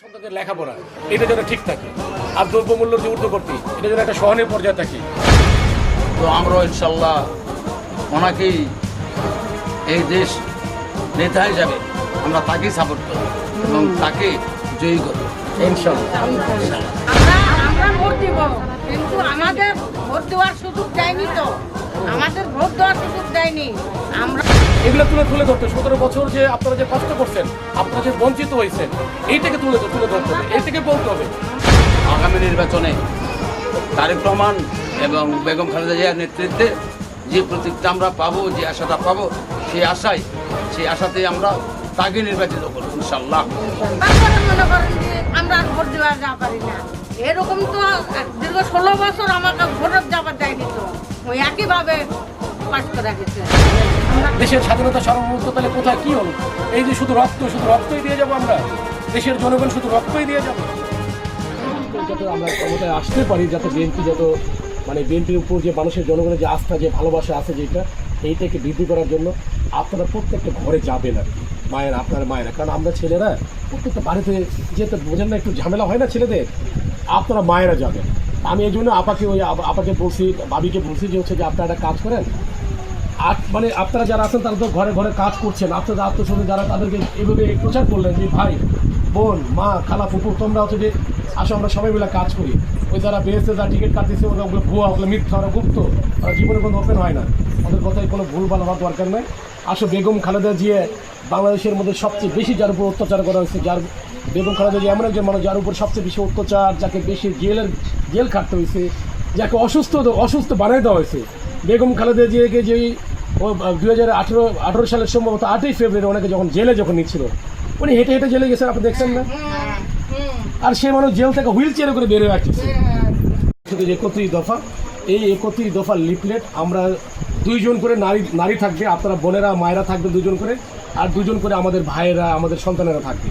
সন্তানদের লেখাপড়া এটা যেন ঠিক থাকে। আর দ্রব্যমূল্য যে ঊর্ধ্ববর্তী এটা যেন একটা সহনীয় পর্যায়ে থাকে। তো আমরা ইনশাল্লাহ ওনাকেই এই দেশ নেতা হিসাবে আমরা তাকেই সাপোর্ট করব এবং তাকে জয়ী করব ইনশাল্লাহ। দিব। কিন্তু আমাদের ভোট দেওয়ার সুযোগ দেয়নি তো। আমাদের ভোট দেওয়ার সুযোগ দেয়নি। আমরা এগুলো তুলে তুলে ধরতে সতেরো বছর যে আপনারা যে কষ্ট করছেন আপনারা যে বঞ্চিত হয়েছেন এইটাকে তুলে তুলে ধরতে হবে এইটাকে বলতে হবে। আগামী নির্বাচনে তারেক রহমান এবং বেগম খালেদা জিয়ার নেতৃত্বে যে প্রতীকটা আমরা পাবো যে আশাটা পাবো সেই আশায় সেই আশাতেই আমরা তাকে নির্বাচিত করব ইনশাল্লাহ মনে করেন যে আমরা আর ভোট দেওয়া যা পারি না। এরকম তো দীর্ঘ ষোলো বছর আমাকে ভোটের যাবার দেয়নি তো। ওই একইভাবে পাশ করে গেছে। দেশের স্বাধীনতা সার্বভৌমত্ব তাহলে কোথায় কি হলো? এই যে শুধু রক্ত শুধু রক্তই দিয়ে যাব আমরা। দেশের জনগণ শুধু রক্তই দিয়ে যাব। যাতে আমরা ক্ষমতায় আসতে পারি যাতে বিএনপি যত মানে বিএনপির উপর যে মানুষের জনগণের যে আস্থা যে ভালোবাসা আছে যেটা এইটাকে বৃদ্ধি করার জন্য আপনারা প্রত্যেকটা ঘরে যাবেন আর কি। মায়ের আপনার মায়েরা। কারণ আমরা ছেলেরা প্রত্যেকটা বাড়িতে যেতে বোঝেন না একটু ঝামেলা হয় না ছেলেদের? আপনারা মায়েরা যাবেন। আমি এই জন্য আপাকে ওই আপাকে বলছি, বাবিকে বলছি যে হচ্ছে যে আপনারা একটা কাজ করেন। আর মানে আপনারা যারা আছেন তারা তো ঘরে ঘরে কাজ করছেন। আপনাদের আত্মীয় যারা তাদেরকে এভাবে প্রচার করলেন যে, ভাই, বোন, মা, খালা ফুপু তোমরা হচ্ছে যে, আসো আমরা সবাই মিলে কাজ করি। ওই যারা বেসে যারা টিকিট কাটতেছে, ওরা ভুয়া, ওগুলো মিথ্যা, ওরা গুপ্ত। ওরা জীবনে কোনো ওপেন হয় না। ওদের কথায় কোনো ভুল ভালো হওয়ার দরকার নেই। আসো বেগম খালেদা জিয়া বাংলাদেশের মধ্যে সবচেয়ে বেশি যার উপর অত্যাচার করা হয়েছে যার বেগম খালেদা জিয়া এমন একজন মানুষ যার উপর সবচেয়ে বেশি অত্যাচার যাকে বেশি জেলের জেল খাটতে হয়েছে যাকে অসুস্থ অসুস্থ বানিয়ে দেওয়া হয়েছে। বেগম খালেদা জিয়াকে যে ও দুই হাজার আঠেরো আঠেরো সালের সম্ভবত আটই ফেব্রুয়ারি ওনাকে যখন জেলে যখন নিচ্ছিল উনি হেঁটে হেঁটে জেলে গেছেন আপনি দেখছেন না? আর সে মানুষ জেল থেকে হুইল চেয়ারে করে বেরোয় আসছে। শুধু একত্রিশ দফা এই একত্রিশ দফা লিফলেট আমরা দুইজন করে নারী নারী থাকবে, আপনারা বোনেরা, মায়েরা থাকবে দুজন করে, আর দুজন করে আমাদের ভাইয়েরা, আমাদের সন্তানেরা থাকবে।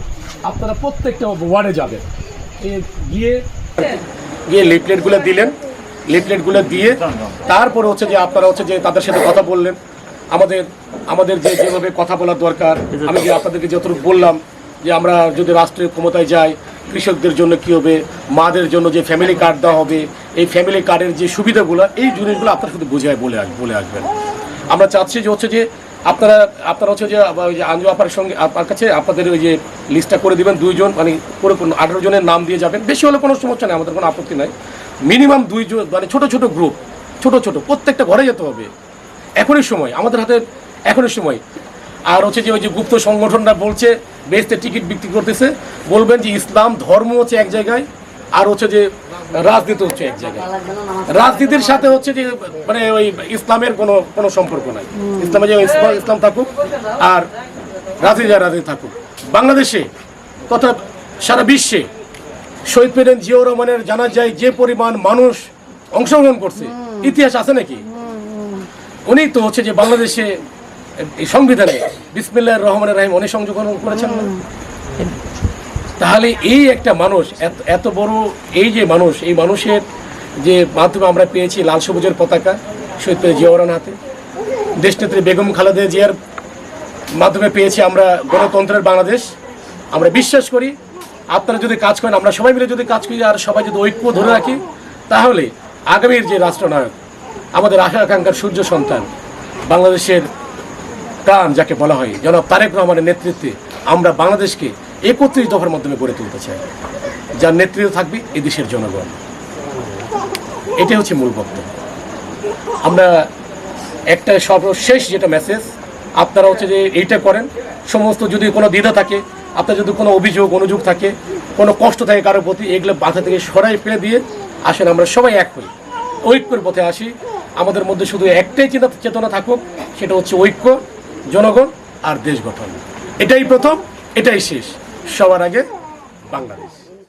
আপনারা প্রত্যেকটা ওয়ার্ডে যাবেন। গিয়ে গিয়ে লিফলেটগুলো দিলেন, লিফলেটগুলো দিয়ে, তারপরে হচ্ছে যে আপনারা হচ্ছে যে তাদের সাথে কথা বললেন। আমাদের আমাদের যে যেভাবে কথা বলার দরকার, আমি যে আপনাদেরকে যতটুকু বললাম যে আমরা যদি রাষ্ট্রের ক্ষমতায় যাই কৃষকদের জন্য কি হবে? মাদের জন্য যে ফ্যামিলি কার্ড দেওয়া হবে, এই ফ্যামিলি কার্ডের যে সুবিধাগুলো, এই জিনিসগুলো আপনারা শুধু বুঝায় বলে আস, বলে আসবেন। আমরা চাচ্ছি যে হচ্ছে যে আপনারা আপনারা হচ্ছে যে আঞ্জু আপার সঙ্গে, আপনার কাছে আপনাদের ওই যে লিস্টটা করে দিবেন, দুইজন মানে পুরো আঠারো জনের নাম দিয়ে যাবেন। বেশি হলে কোনো সমস্যা নেই, আমাদের কোনো আপত্তি নাই। মিনিমাম দুইজন মানে ছোট ছোট গ্রুপ ছোট ছোট, প্রত্যেকটা ঘরে যেতে হবে। এখনই সময়, আমাদের হাতে এখনই সময়। আর হচ্ছে যে ওই যে গুপ্ত সংগঠনরা বলছে বেসতে টিকিট বিক্রি করতেছে, বলবেন যে ইসলাম, ধর্ম হচ্ছে এক জায়গায়, আর হচ্ছে যে রাজনীতি হচ্ছে এক জায়গায়। রাজনীতির সাথে হচ্ছে যে মানে ওই ইসলামের কোনো কোনো সম্পর্ক নাই। ইসলামে যে ইসলাম থাকুক, আর রাজনীতি যা রাজনীতি থাকুক। বাংলাদেশে তথা সারা বিশ্বে শহীদ প্রেসিডেন্ট জিয়াউর রহমানের জানা যায় যে পরিমাণ মানুষ অংশগ্রহণ করছে। ইতিহাস আছে নাকি? উনি তো হচ্ছে যে বাংলাদেশে এই সংবিধানে বিসমিল্লাহ রহমানের রাহিম অনেক সংযোজন করেছেন তাহলে এই একটা মানুষ, এত বড় এই যে মানুষ, এই মানুষের যে মাধ্যমে আমরা পেয়েছি লাল সবুজের পতাকা শহীদ প্রেসিডেন্ট জিয়াউর রহমান হাতে দেশনেত্রী বেগম খালেদা জিয়ার মাধ্যমে পেয়েছি আমরা গণতন্ত্রের বাংলাদেশ। আমরা বিশ্বাস করি, আপনারা যদি কাজ করেন, আমরা সবাই মিলে যদি কাজ করি, আর সবাই যদি ঐক্য ধরে রাখি, তাহলে আগামীর যে রাষ্ট্রনায়ক, আমাদের আশা আকাঙ্ক্ষার সূর্য সন্তান, বাংলাদেশের প্রাণ যাকে বলা হয়, জনাব তারেক রহমানের নেতৃত্বে আমরা বাংলাদেশকে একত্রিশ দফার মাধ্যমে গড়ে তুলতে চাই, যার নেতৃত্ব থাকবে এই দেশের জনগণ। এটাই হচ্ছে মূল বক্তব্য। আমরা একটা সর্বশেষ যেটা মেসেজ আপনারা হচ্ছে যে এইটা করেন, সমস্ত যদি কোনো দ্বিধা থাকে, আপনার যদি কোনো অভিযোগ, অনুযোগ থাকে, কোনো কষ্ট থাকে কারোর প্রতি, এগুলো মাথা থেকে সরাই ফেলে দিয়ে আসেন, আমরা সবাই এক হই। ঐক্যের পথে আসি। আমাদের মধ্যে শুধু একটাই চিন্তা চেতনা থাকুক, সেটা হচ্ছে ঐক্য। জনগণ আর দেশ গঠন। এটাই প্রথম এটাই শেষ। সবার আগে বাংলাদেশ।